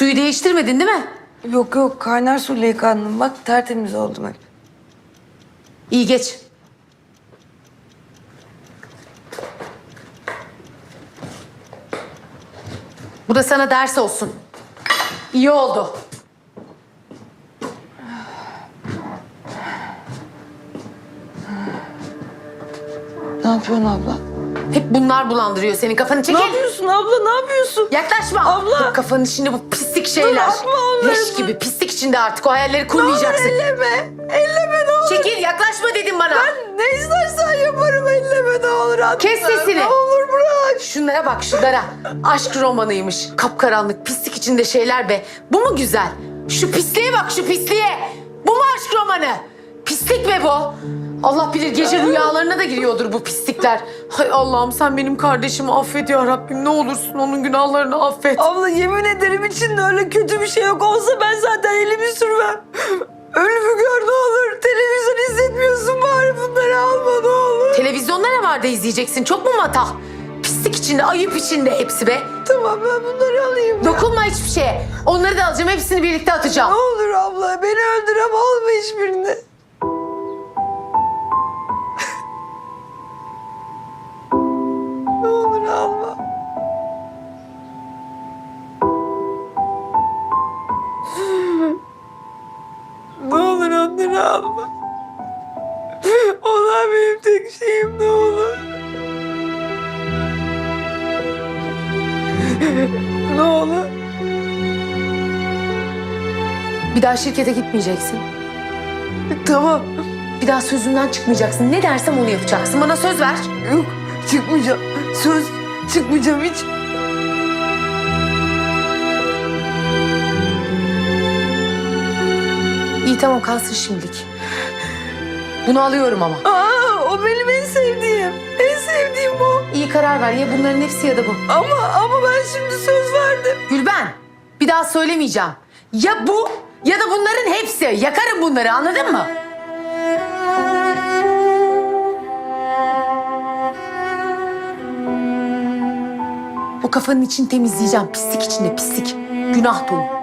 değiştirmedin değil mi? Yok yok kaynar suyla yıkandım. Bak tertemiz oldum hep. İyi geç. Bu da sana ders olsun. İyi oldu. Ne yapıyorsun abla? Hep bunlar bulandırıyor senin kafanı. Çekil. Ne yapıyorsun abla ne yapıyorsun? Yaklaşma. Abla. Dur, kafanın içinde bu pislik şeyler. atma onları, Leş dur. gibi pislik içinde artık o hayalleri kurmayacaksın. elleme. Elleme ne olur. Çekil yaklaşma dedim bana. Ben ne istersen yaparım elleme ne olur atma. Kes sesini. Ne olur bırak. Şunlara bak şunlara. Aşk romanıymış. Kapkaranlık pislik içinde şeyler be. Bu mu güzel? Şu pisliğe bak şu pisliğe. Bu mu aşk romanı? Pislik be bu. Allah bilir gece rüyalarına da giriyordur bu pislikler. Hay Allah'ım sen benim kardeşimi affet ya Rabbim. Ne olursun onun günahlarını affet. Abla yemin ederim içinde öyle kötü bir şey yok. Olsa ben zaten elimi sürmem. Ölümü gör ne olur. Televizyon izletmiyorsun bari bunları alma ne olur. Televizyonda ne var da izleyeceksin? Çok mu matah? Pislik içinde, ayıp içinde hepsi be. Tamam ben bunları alayım. Dokunma hiçbir şeye. Onları da alacağım. Hepsini birlikte atacağım. Ne olur abla beni öldür ama alma hiçbirini. Alma. ne olur onları alma. Onlar benim tek şeyim ne olur. ne olur. Bir daha şirkete gitmeyeceksin. Tamam. Bir daha sözümden çıkmayacaksın. Ne dersem onu yapacaksın. Bana söz ver. Yok çıkmayacağım. Söz çıkmayacağım hiç. İyi tamam kalsın şimdilik. Bunu alıyorum ama. Aa, o benim en sevdiğim. En sevdiğim o. İyi karar ver. Ya bunların hepsi ya da bu. Ama ama ben şimdi söz verdim. Gülben bir daha söylemeyeceğim. Ya bu ya da bunların hepsi. Yakarım bunları anladın mı? Kafanın içini temizleyeceğim. Pislik içinde pislik. Günah dolu.